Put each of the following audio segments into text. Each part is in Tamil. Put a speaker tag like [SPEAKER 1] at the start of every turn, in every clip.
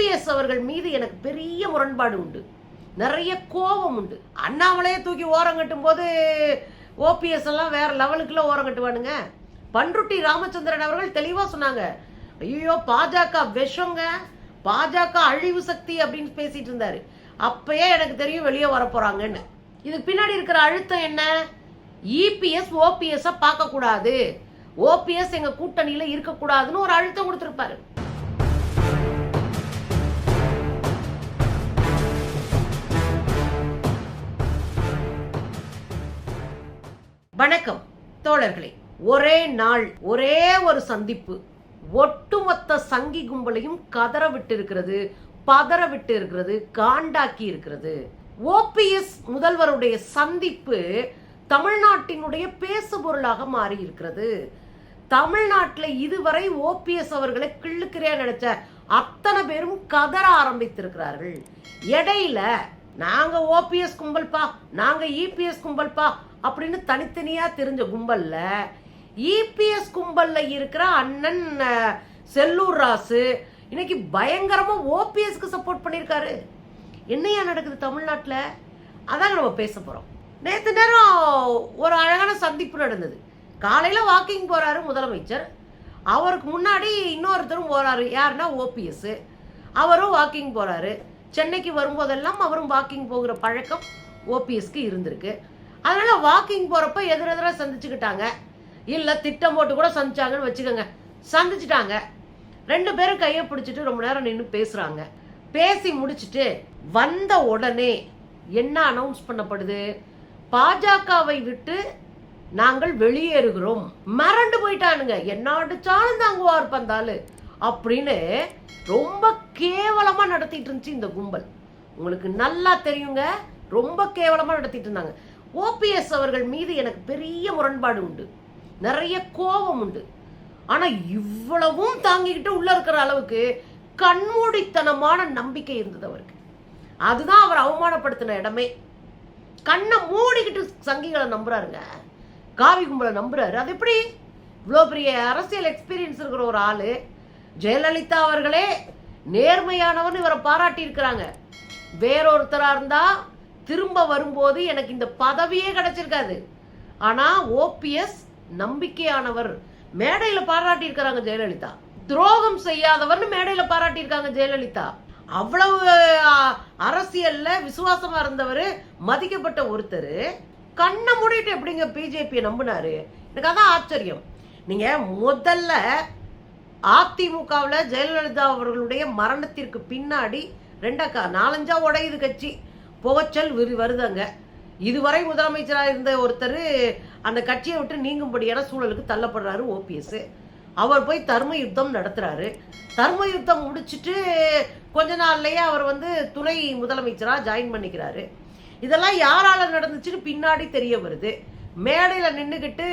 [SPEAKER 1] ஓபிஎஸ் அவர்கள் மீது எனக்கு பெரிய முரண்பாடு உண்டு. நிறைய கோபம் உண்டு. அண்ணாமலையே தூக்கி ஓரங்கட்டும் போது ஓபிஎஸ் எல்லாம் வேற லெவலுக்குள்ள ஓரம் கட்டுவானுங்க. பன்ருட்டி ராமச்சந்திரன் அவர்கள் தெளிவா சொன்னாங்க. ஐயோ பாஜக விஷங்க பாஜக அழிவு சக்தி அப்படின்னு பேசிட்டு இருந்தாரு. அப்பயே எனக்கு தெரியும் வெளியே வர போறாங்கன்னு. இதுக்கு பின்னாடி இருக்கிற அழுத்தம் என்ன? இபிஎஸ் ஓபிஎஸ் பார்க்க கூடாது ஓபிஎஸ் எங்க கூட்டணியில இருக்கக்கூடாதுன்னு ஒரு அழுத்தம் கொடுத்திருப்பாரு. வணக்கம் தோழர்களே. ஒரே நாள் ஒரே ஒரு சந்திப்பு. ஒட்டுமொத்த சங்கி கும்பலையும் கதற விட்டு இருக்கிறது பதற விட்டு இருக்கிறது காண்டாக்கி இருக்கிறது ஓபிஎஸ் முதல்வருடைய சந்திப்பு தமிழ்நாட்டினுடைய பேசுபொருளாக மாறி இருக்கிறது தமிழ்நாட்டில் இதுவரை ஓபிஎஸ் அவர்களை கிள்ளுக்கிறியா நினைச்ச அத்தனை பேரும் கதற ஆரம்பித்திருக்கிறார்கள். இடையில நாங்க ஓபிஎஸ் கும்பல்பா நாங்க இபிஎஸ் கும்பல்பா அப்படின்னு தனித்தனியா தெரிஞ்ச கும்பல்ல இபிஎஸ் கும்பல்ல இருக்கிற அண்ணன் செல்லூர் ராசு இன்னைக்கு பயங்கரமா ஓபிஎஸ்க்கு சப்போர்ட் பண்ணியிருக்காரு. என்னையா நடக்குது தமிழ்நாட்டில்? அதாங்க நம்ம பேச போறோம். நேற்று நேரம் ஒரு அழகான சந்திப்பு நடந்தது. காலையில வாக்கிங் போறாரு முதலமைச்சர். அவருக்கு முன்னாடி இன்னொருத்தரும் போறாரு. யாருன்னா ஓபிஎஸ் அவரும் வாக்கிங் போறாரு. சென்னைக்கு வரும்போதெல்லாம் அவரும் வாக்கிங் போகிற பழக்கம் ஓபிஎஸ்க்கு இருந்திருக்கு. அதனால வாக்கிங் போறப்ப எதிரெதிராக சந்திச்சுக்கிட்டாங்க. இல்ல திட்டம் போட்டு கூட சந்திச்சாங்கன்னு வச்சுக்கோங்க. சந்திச்சிட்டாங்க. ரெண்டு பேரும் கையை பிடிச்சிட்டு ரொம்ப நேரம் நின்று பேசுறாங்க. பேசி முடிச்சிட்டு வந்த உடனே என்ன அனௌன்ஸ் பண்ணப்படுது? பாஜகவை விட்டு நாங்கள் வெளியேறுகிறோம். மறண்டு போயிட்டானுங்க. என்ன அடிச்சாலும் தாங்குவார் பந்தாலு அப்படின்னு ரொம்ப கேவலமா நடத்திட்டு இருந்துச்சு இந்த கும்பல். உங்களுக்கு நல்லா தெரியுங்க. ரொம்ப கேவலமா நடத்திட்டு இருந்தாங்க. ஓபிஎஸ் அவர்கள் மீது எனக்கு பெரிய முரண்பாடு உண்டு. நிறைய கோபம் உண்டு. ஆனால் இவ்வளவும் தாங்கிக்கிட்டு உள்ளே இருக்கிற அளவுக்கு கண்மூடித்தனமான நம்பிக்கை இருந்தது அவருக்கு. அதுதான் அவர் அவமானப்படுத்தின இடமே. கண்ணை மூடிக்கிட்டு சங்கிகளை நம்புறாருங்க. காவி கும்பலை நம்புறாரு. அது எப்படி? இவ்வளோ பெரிய அரசியல் எக்ஸ்பீரியன்ஸ் இருக்கிற ஒரு ஆள். ஜெயலலிதா அவர்களே நேர்மையானவர்னு இவரை பாராட்டி இருக்கிறாங்க வேறொருத்தராக இருந்தால் திரும்ப வரும்போது எனக்கு இந்த பதவியே கிடைச்சிருக்காது. ஆனா ஓபிஎஸ் நம்பிக்கையானவர். மேடையில பாராட்டி இருக்கிறாங்க ஜெயலலிதா. துரோகம் செய்யாதவர்னு மேடையில பாராட்டி இருக்காங்க ஜெயலலிதா. அவ்வளவு அரசியல்ல விசுவாசமா இருந்தவர் மதிக்கப்பட்ட ஒருத்தர். கண்ணை மூடிட்டு எப்படிங்க பிஜேபியை நம்பினாரு? எனக்கு அதான் ஆச்சரியம். நீங்க முதல்ல அதிமுகவில் ஜெயலலிதா அவர்களுடைய மரணத்திற்கு பின்னாடி ரெண்டக்கா நாலஞ்சா உடையுது கட்சி. புகைச்சல் விரு வருதுங்க. இதுவரை முதலமைச்சராக இருந்த ஒருத்தர் அந்த கட்சியை விட்டு நீங்கும்படியான சூழலுக்கு தள்ளப்படுறாரு ஓபிஎஸ் அவர் போய் தர்ம யுத்தம் நடத்துறாரு. தர்ம யுத்தம் முடிச்சிட்டு கொஞ்ச நாள்லயே அவர் வந்து துணை முதலமைச்சரா ஜாயின் பண்ணிக்கிறாரு. இதெல்லாம் யாரால நடந்துச்சுன்னு பின்னாடி தெரிய வருது. மேடையில நின்றுக்கிட்டு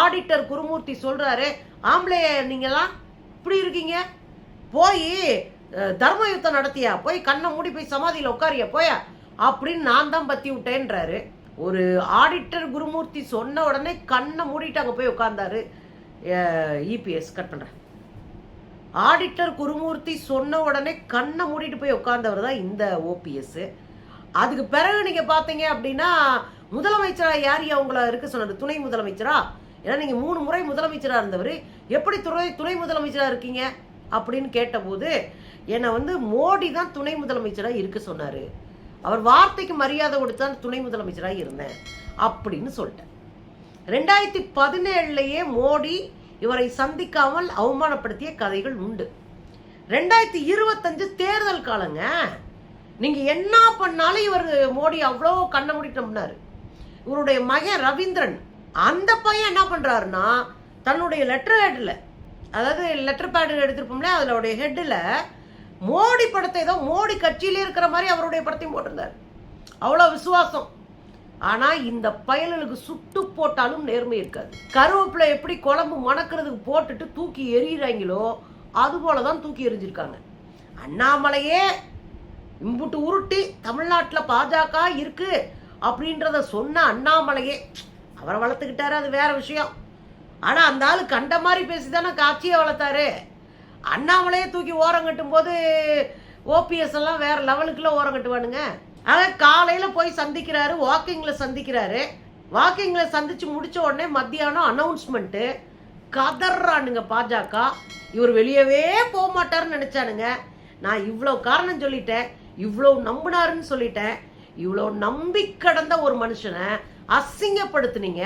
[SPEAKER 1] ஆடிட்டர் குருமூர்த்தி சொல்றாரு ஆம்பளை நீங்கெல்லாம் இப்படி இருக்கீங்க? போய் தர்ம யுத்தம் நடத்தியா? போய் கண்ணை மூடி போய் சமாதியில் உட்காரியா? போயா? அப்படின்னு நான் தான் பத்தி விட்டேன்றாரு. ஒரு ஆடிட்டர் குருமூர்த்தி சொன்ன உடனே கண்ணை மூடிட்டு அங்கே போய் உட்காந்தாரு இபிஎஸ் கட் பண்ணுறேன் ஆடிட்டர் குருமூர்த்தி சொன்ன உடனே கண்ணை மூடிட்டு போய் உட்கார்ந்தவர் தான் இந்த ஓபிஎஸ் அதுக்கு பிறகு நீங்கள் பார்த்தீங்க அப்படின்னா முதலமைச்சராக யார் அவங்கள இருக்க சொன்னார்? துணை முதலமைச்சரா? ஏன்னா நீங்கள் மூணு முறை முதலமைச்சராக இருந்தவர். எப்படி துணை துணை முதலமைச்சராக இருக்கீங்க? அப்படின்னு கேட்டபோது என்னை வந்து மோடி தான் துணை முதலமைச்சராக இருக்க சொன்னார். அவர் வார்த்தைக்கு மரியாதை கொடுத்து தான் துணை முதலமைச்சராக இருந்தேன் அப்படின்னு சொல்லிட்டேன். ரெண்டாயிரத்தி பதினேழுலேயே மோடி இவரை சந்திக்காமல் அவமானப்படுத்திய கதைகள் உண்டு. ரெண்டாயிரத்தி இருபத்தஞ்சு தேர்தல் காலங்க. நீங்கள் என்ன பண்ணாலும் இவர் மோடி அவ்வளோ கண்ணை மூடிட்டு இவருடைய மகன் ரவீந்திரன் அந்த பையன் என்ன பண்ணுறாருன்னா தன்னுடைய லெட்டர் ஹெட்டில் அதாவது லெட்டர் பேடு எடுத்திருப்போம்ல அதோடைய ஹெட்டில் மோடி படத்தை ஏதோ மோடி கட்சியிலே இருக்கிற மாதிரி அவருடைய படத்தையும் போட்டிருந்தார். அவ்வளோ விசுவாசம். ஆனால் இந்த பயலுக்கு சுட்டு போட்டாலும் நேர்மை இருக்காது. கருவேப்பிலை எப்படி குழம்பு மணக்கிறதுக்கு போட்டுட்டு தூக்கி எறிகிறாங்களோ அதுபோல தான் தூக்கி எரிஞ்சிருக்காங்க அண்ணாமலையே இம்புட்டு உருட்டி தமிழ்நாட்டில் பாஜக இருக்கு அப்படின்றத சொன்ன அண்ணாமலையே அவரை வளர்த்துக்கிட்டாரு அது வேற விஷயம். ஆனால் அந்த ஆள் கண்ட மாதிரி பேசி தானே காட்சியை வளர்த்தாரு. அண்ணாமலையே தூக்கி ஓரம் கட்டும் போது ஓபிஎஸ் எல்லாம் வேற லெவலுக்குள்ள ஓரம் கட்டுவானுங்க. ஆக காலையில போய் சந்திக்கிறாரு வாக்கிங்ல சந்திக்கிறாரு. வாக்கிங்ல சந்திச்சு முடிச்ச உடனே மத்தியானம் அனௌன்ஸ்மெண்ட்டு கதறானுங்க பாஜக. இவர் வெளியவே போக மாட்டாருன்னு நினைச்சானுங்க. நான் இவ்வளோ காரணம் சொல்லிட்டேன் இவ்வளோ நம்பினாருன்னு சொல்லிட்டேன். இவ்வளோ நம்பி கடந்த ஒரு மனுஷனை அசிங்கப்படுத்துனீங்க.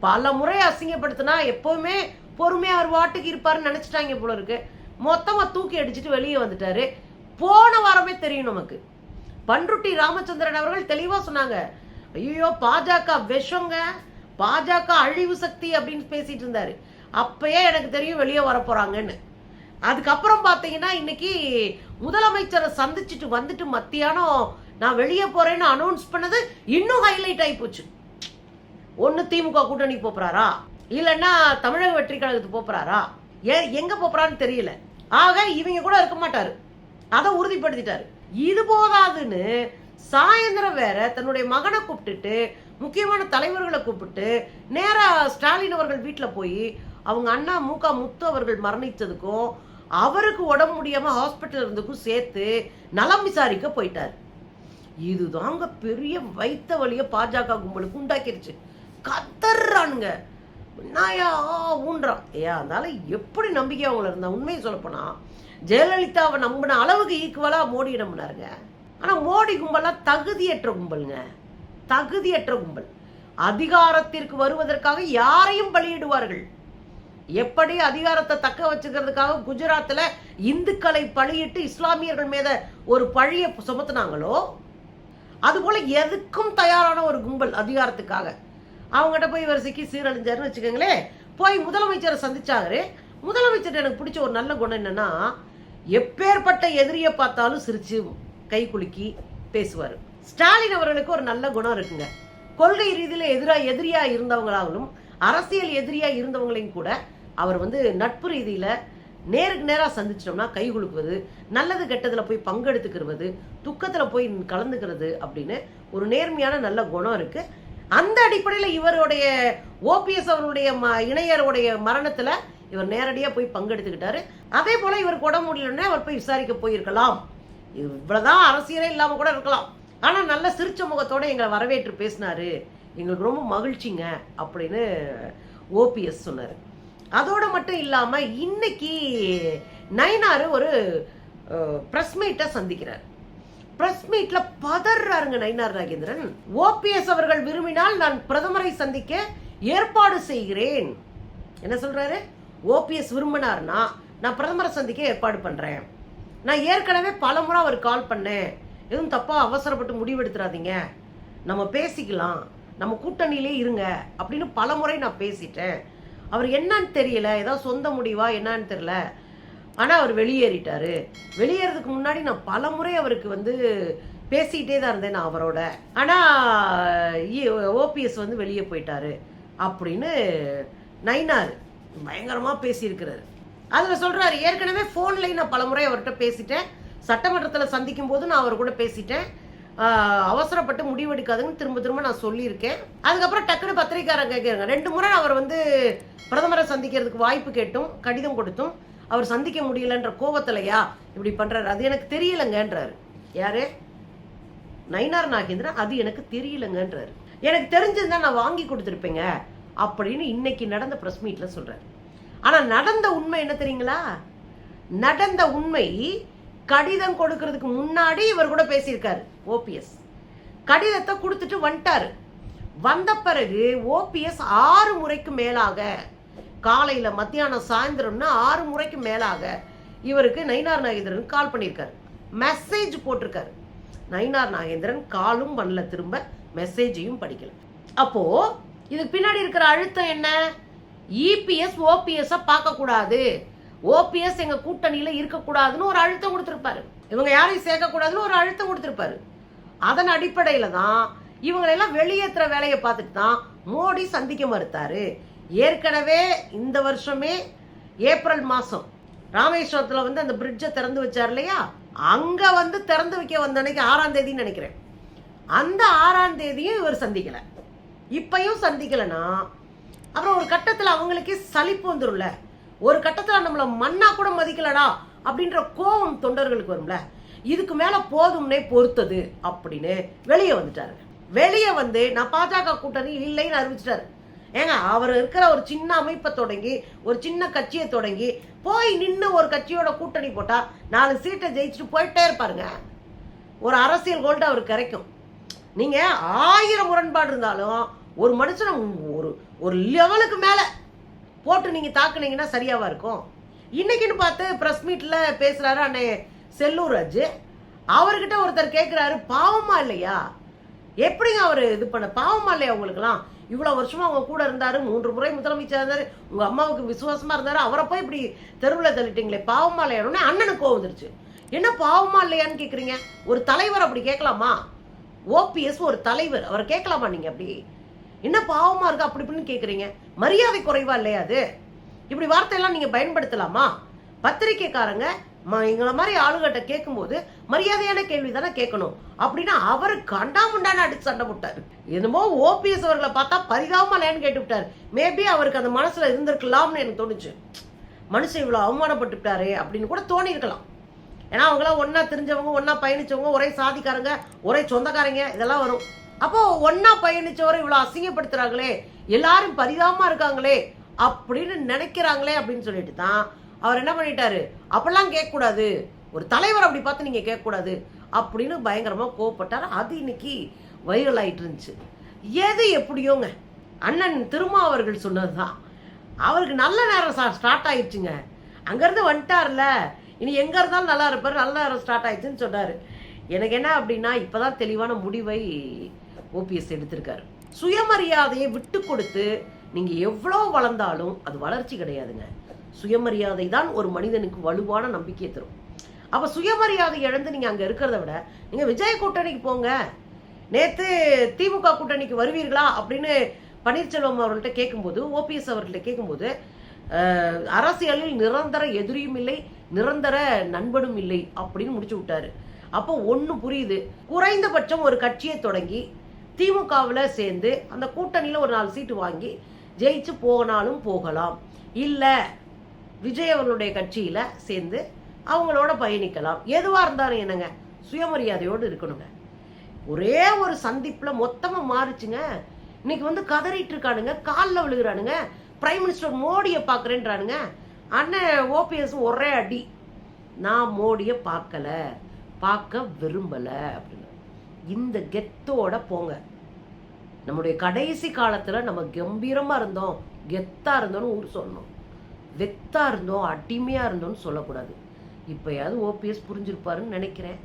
[SPEAKER 1] பல முறை அசிங்கப்படுத்தினா எப்பவுமே பொறுமையா அவர் வாட்டுக்கு இருப்பாருன்னு நினைச்சிட்டாங்க போல இருக்கு. மொத்தமாக தூக்கி அடிச்சுட்டு வெளியே வந்துட்டாரு. போன வாரமே தெரியும் நமக்கு. பன்ருட்டி ராமச்சந்திரன் அவர்கள் தெளிவாக சொன்னாங்க. ஐயோ பாஜக விஷங்க பாஜக அழிவு சக்தி அப்படின்னு பேசிட்டு இருந்தாரு. அப்பயே எனக்கு தெரியும் வெளியே வர போறாங்கன்னு. அதுக்கப்புறம் பார்த்தீங்கன்னா இன்னைக்கு முதலமைச்சரை சந்திச்சுட்டு வந்துட்டு மத்தியானம் நான் வெளியே போறேன்னு அனௌன்ஸ் பண்ணது இன்னும் ஹைலைட் ஆகி போச்சு. ஒன்று திமுக கூட்டணி போறாரா? இல்லைன்னா தமிழக வெற்றி கழகத்துக்கு போறாரா? ஏ எங்க போறான்னு தெரியல. ஆக இவங்க கூட இருக்க மாட்டாரு. அதை உறுதிப்படுத்திட்டாரு. இது போதாதுன்னு சாயந்தரம் வேற தன்னுடைய மகனை கூப்பிட்டுட்டு முக்கியமான தலைவர்களை கூப்பிட்டு நேராக ஸ்டாலின் அவர்கள் வீட்டில் போய் அவங்க அண்ணா மூகா முத்து அவர்கள் மரணித்ததுக்கும் அவருக்கு உடம்பு முடியாமல் ஹாஸ்பிட்டல் இருந்ததுக்கும் சேர்த்து நலம் விசாரிக்க போயிட்டார். இதுதாங்க பெரிய வைத்த வழியை பாஜக கும்பலுக்கு உண்டாக்கிருச்சு. கத்தர்றானுங்க. நாயா ஊன்றான். ஏன் அதனால் எப்படி நம்பிக்கை அவங்கள இருந்தால் உண்மையை சொல்லப்போனால் ஜெயலலிதாவை நம்பின அளவுக்கு ஈக்குவலாக மோடி நம்பினாருங்க ஆனால் மோடி கும்பலாம் தகுதியற்ற கும்பலுங்க. தகுதியற்ற கும்பல். அதிகாரத்திற்கு வருவதற்காக யாரையும் பலியிடுவார்கள். எப்படி அதிகாரத்தை தக்க வச்சுக்கிறதுக்காக குஜராத்தில் இந்துக்களை பழியிட்டு இஸ்லாமியர்கள் மீத ஒரு பழியை சுமத்துனாங்களோ அதுபோல் எதுக்கும் தயாரான ஒரு கும்பல் அதிகாரத்துக்காக. அவங்ககிட்ட போய் இவர் சிக்கி சீரழிஞ்சாருன்னு வச்சுக்கோங்களேன் போய் முதலமைச்சரை சந்திச்சாரு. முதலமைச்சர் எனக்கு பிடிச்ச ஒரு நல்ல குணம் என்னன்னா எப்பேற்பட்ட எதிரியை பார்த்தாலும் சிரிச்சு கை குலுக்கி பேசுவார். ஸ்டாலின் அவர்களுக்கு ஒரு நல்ல குணம் இருக்குங்க. கொள்கை ரீதியில் எதிராக எதிரியா இருந்தவங்களாலும் அரசியல் எதிரியா இருந்தவங்களையும் கூட அவர் வந்து நட்பு ரீதியில நேருக்கு நேராக சந்திச்சிட்டோம்னா கை குலுக்குவது நல்லது கெட்டதில் போய் பங்கெடுத்துக்கிறது துக்கத்தில் போய் கலந்துக்கிறது அப்படின்னு ஒரு நேர்மையான நல்ல குணம் இருக்கு. அந்த அடிப்படையில் இவருடைய ஓபிஎஸ் அவருடைய ம இணையருடைய மரணத்தில் இவர் நேரடியாக போய் பங்கெடுத்துக்கிட்டாரு. அதே போல் இவருக்கு உடம்பு முடியலன்னே அவர் போய் விசாரிக்க போயிருக்கலாம். இது இவ்வளோதான் அரசியலே இல்லாமல் கூட இருக்கலாம். ஆனால் நல்ல சிரிச்ச முகத்தோட எங்களை வரவேற்று பேசினாரு. எங்களுக்கு ரொம்ப மகிழ்ச்சிங்க அப்படின்னு ஓபிஎஸ் சொன்னார். அதோட மட்டும் இல்லாமல் இன்னைக்கு நயனார் ஒரு ப்ரெஸ் மீட்டை சந்திக்கிறார். பிரஸ் மீட்ல பதறாருங்க நயினார் நாகேந்திரன் ஓபிஎஸ் அவர்கள் விரும்பினால் நான் பிரதமரை சந்திக்க ஏற்பாடு செய்கிறேன். என்ன சொல்றாரு? ஓபிஎஸ் விரும்பினார்னா நான் பிரதமரை சந்திக்க ஏற்பாடு பண்றேன். நான் ஏற்கனவே பல முறை அவர் கால் பண்ணேன். எதுவும் தப்பா அவசரப்பட்டு முடிவெடுத்துறாதீங்க. நம்ம பேசிக்கலாம். நம்ம கூட்டணியிலே இருங்க அப்படின்னு பல முறை நான் பேசிட்டேன். அவர் என்னன்னு தெரியல. ஏதாவது சொந்த முடிவா என்னன்னு தெரியல. ஆனால் அவர் வெளியேறிட்டார். வெளியேறதுக்கு முன்னாடி நான் பல முறை அவருக்கு வந்து பேசிக்கிட்டே தான் இருந்தேன் நான் அவரோட. ஆனால் ஓபிஎஸ் வந்து வெளியே போயிட்டாரு அப்படின்னு நைனார் பயங்கரமாக பேசியிருக்கிறாரு. அதில் சொல்கிறாரு ஏற்கனவே ஃபோன்லேயும் நான் பல முறை அவர்கிட்ட பேசிட்டேன். சட்டமன்றத்தில் சந்திக்கும் போது நான் அவர் கூட பேசிட்டேன் அவசரப்பட்டு முடிவெடுக்காதுன்னு திரும்ப திரும்ப நான் சொல்லியிருக்கேன். அதுக்கப்புறம் டக்குனு பத்திரிக்காரங்க கேட்குறாங்க. ரெண்டு முறை அவர் வந்து பிரதமரை சந்திக்கிறதுக்கு வாய்ப்பு கேட்டும் கடிதம் கொடுத்தும். அவர் சந்திக்க முடியலன்ற கோவத்திலையா இப்படி பண்றாரு? அது எனக்கு தெரியலங்கன்றாரு. யாரு? நயினார் நாகேந்திரன். அது எனக்கு தெரியலங்கன்றாரு. எனக்கு தெரிஞ்சதுதான் நான் வாங்கி கொடுத்துருப்பேங்க அப்படின்னு இன்னைக்கு நடந்த பிரஸ் மீட்ல சொல்றாரு. ஆனா நடந்த உண்மை என்ன தெரியுங்களா? நடந்த உண்மை கடிதம் கொடுக்கறதுக்கு முன்னாடி இவர் கூட பேசியிருக்காரு ஓபிஎஸ். கடிதத்தை கொடுத்துட்டு வந்துட்டாரு. வந்த பிறகு ஓபிஎஸ் ஆறு முறைக்கு மேலாக காலையில் மத்தியானம் சாயந்தரம்னு ஆறு முறைக்கு மேலாக இவருக்கு நயினார் நாகேந்திரன் கால் பண்ணியிருக்காரு. மெசேஜ் போட்டிருக்காரு. நயினார் நாகேந்திரன் காலும் பண்ணல திரும்ப மெசேஜையும் படிக்கல. அப்போ இதுக்கு பின்னாடி இருக்கிற அழுத்தம் என்ன? இபிஎஸ் ஓபிஎஸ் பார்க்கக்கூடாது. ஓபிஎஸ் எங்க கூட்டணியில இருக்கக்கூடாதுன்னு ஒரு அழுத்தம் கொடுத்துருப்பாரு. இவங்க யாரையும் சேர்க்கக்கூடாதுன்னு ஒரு அழுத்தம் கொடுத்துருப்பாரு. அதன் அடிப்படையில தான் இவங்களெல்லாம் வெளியேற்றுற வேலையை பார்த்துட்டு தான் மோடி சந்திக்க மறுத்தாரு. ஏற்கனவே இந்த வருஷமே ஏப்ரல் மாதம் ராமேஸ்வரத்தில் வந்து அந்த பிரிட்ஜை திறந்து வச்சார் இல்லையா? அங்கே வந்து திறந்து வைக்க வந்த அன்னைக்கு ஆறாம் தேதின்னு நினைக்கிறேன். அந்த ஆறாம் தேதியும் இவர் சந்திக்கலை. இப்பையும் சந்திக்கலைன்னா அப்புறம் ஒரு கட்டத்தில் அவங்களுக்கே சலிப்பு வந்துடும்ல ஒரு கட்டத்தில் நம்மளை மண்ணா கூட மதிக்கலடா அப்படின்ற கோபம் தொண்டர்களுக்கு வரும்ல. இதுக்கு மேலே போதும்னே பொறுத்தது அப்படின்னு வெளியே வந்துட்டாரு. வெளியே வந்து நான் பாஜக கூட்டணி இல்லைன்னு அறிவிச்சிட்டாரு. ஏங்க அவர் இருக்கிற ஒரு சின்ன அமைப்பை தொடங்கி ஒரு சின்ன கட்சியை தொடங்கி போய் நின்று ஒரு கட்சியோட கூட்டணி போட்டால் நாலு சீட்டை ஜெயிச்சுட்டு போயிட்டே இருப்பாருங்க. ஒரு அரசியல் கோல்டு அவர் கிடைக்கும். நீங்கள் ஆயிரம் முரண்பாடு இருந்தாலும் ஒரு மனுஷனை ஒரு ஒரு லெவலுக்கு மேலே போட்டு நீங்கள் தாக்குனீங்கன்னா சரியாவா இருக்கும்? இன்னைக்குன்னு பார்த்து ப்ரெஸ் மீட்டில் பேசுகிறாரு அண்ணே செல்லூர் ராஜு அவர்கிட்ட ஒருத்தர் கேட்குறாரு பாவமா இல்லையா? எப்படிங்க அவர் இது பண்ண பாவமா இல்லையா உங்களுக்குலாம் இவ்வளோ வருஷமா அவங்க கூட இருந்தாரு மூன்று முறை முதலமைச்சர் இருந்தாரு உங்க அம்மாவுக்கு விசுவாசமா இருந்தாரு அவரை போய் இப்படி தெருவில் தள்ளிட்டீங்களே பாவமா இல்லையா? அண்ணனுக்கு கோவம் வந்துருச்சு. என்ன பாவமா இல்லையான்னு கேக்குறீங்க? ஒரு தலைவர் அப்படி கேட்கலாமா? ஓபிஎஸ் ஒரு தலைவர் அவரை கேட்கலாமா நீங்க அப்படி? என்ன பாவமா இருக்கு அப்படி இப்படின்னு கேக்குறீங்க? மரியாதை குறைவா இல்லையா அது? இப்படி வார்த்தையெல்லாம் நீங்க பயன்படுத்தலாமா? பத்திரிக்கைக்காரங்க எங்களை மாதிரி ஆளுகிட்ட கேட்கும்போது மரியாதையான கேள்வி தானே கேட்கணும். அப்படின்னா அவர் கண்டாமுண்டான அடிச்சு சண்டை போட்டார். என்னமோ ஓபிஎஸ் அவர்களை பார்த்தா பரிதாபமா இல்லையான்னு கேட்டு விட்டார். மேபி அவருக்கு அந்த மனசுல இருந்திருக்கலாம்னு எனக்கு தோணுச்சு. மனுஷன் இவ்வளோ அவமானப்பட்டுட்டாரே அப்படின்னு கூட தோணி இருக்கலாம் ஏன்னா அவங்களாம் ஒன்றா தெரிஞ்சவங்க ஒண்ணா பயணிச்சவங்க ஒரே சாதிக்காரங்க ஒரே சொந்தக்காரங்க இதெல்லாம் வரும். அப்போ ஒன்றா பயணிச்சவரை இவ்வளோ அசிங்கப்படுத்துறாங்களே எல்லாரும் பரிதாபமா இருக்காங்களே அப்படின்னு நினைக்கிறாங்களே அப்படின்னு சொல்லிட்டு தான் அவர் என்ன பண்ணிட்டாரு? அப்பெல்லாம் கேட்கக்கூடாது. ஒரு தலைவர் அப்படி பார்த்து நீங்கள் கேட்கக்கூடாது. அப்படின்னு பயங்கரமாக கோவப்பட்டார். அது இன்னைக்கு வைரல் ஆயிட்டு இருந்துச்சு. எது எப்படியோங்க? அண்ணன் திருமா அவர்கள் சொன்னது தான் அவருக்கு நல்ல நேரம் ஸ்டார்ட் ஆயிடுச்சுங்க. அங்கேருந்து வந்துட்டார்ல. இனி எங்கே இருந்தாலும் நல்லா இருப்பார். நல்ல நேரம் ஸ்டார்ட் ஆயிடுச்சுன்னு சொன்னார். எனக்கு என்ன அப்படின்னா இப்போ தான் தெளிவான முடிவை ஓபிஎஸ் எடுத்திருக்காரு. சுயமரியாதையை விட்டு கொடுத்து நீங்கள் எவ்வளோ வளர்ந்தாலும் அது வளர்ச்சி கிடையாதுங்க. சுயமரியாதை தான் ஒரு மனிதனுக்கு வலுவான நம்பிக்கையை தரும். அப்போ சுயமரியாதை இழந்து நீங்கள் அங்கே இருக்கிறத விட நீங்கள் விஜய கூட்டணிக்கு போங்க. நேற்று திமுக கூட்டணிக்கு வருவீர்களா அப்படின்னு பன்னீர்செல்வம் அவர்கள்ட்ட கேட்கும்போது ஓபிஎஸ் அவர்கள்ட்ட கேட்கும்போது அரசியலில் நிரந்தர எதிரியும் இல்லை நிரந்தர நண்பனும் இல்லை அப்படின்னு முடிச்சு விட்டாரு. அப்போ ஒன்று புரியுது. குறைந்தபட்சம் ஒரு கட்சியை தொடங்கி திமுகவில் சேர்ந்து அந்த கூட்டணியில் ஒரு நாலு சீட்டு வாங்கி ஜெயிச்சு போனாலும் போகலாம். இல்லை விஜய் அவர்களுடைய கட்சியில் சேர்ந்து அவங்களோட பயணிக்கலாம். எதுவாக இருந்தாலும் என்னங்க? சுயமரியாதையோடு இருக்கணுங்க. ஒரே ஒரு சந்திப்பில் மொத்தமாக மாறுச்சுங்க. இன்னைக்கு வந்து கதறிட்டு இருக்கானுங்க. காலில் விழுகிறானுங்க. பிரைம் மினிஸ்டர் மோடியை பார்க்குறேன்றானுங்க. அண்ணன் ஓபிஎஸ் ஒரே அடி. நான் மோடியை பார்க்கல. பார்க்க விரும்பலை அப்படின்னு. இந்த கெத்தோட போங்க. நம்முடைய கடைசி காலத்தில் நம்ம கம்பீரமாக இருந்தோம். கெத்தாக இருந்தோம்னு ஊர் சொல்லணும். வெத்தாக இருந்தோம் அடிமையாக இருந்தோம்னு சொல்லக்கூடாது. இப்போயாவது ஓபிஎஸ் புரிஞ்சிருப்பாருன்னு நினைக்கிறேன்.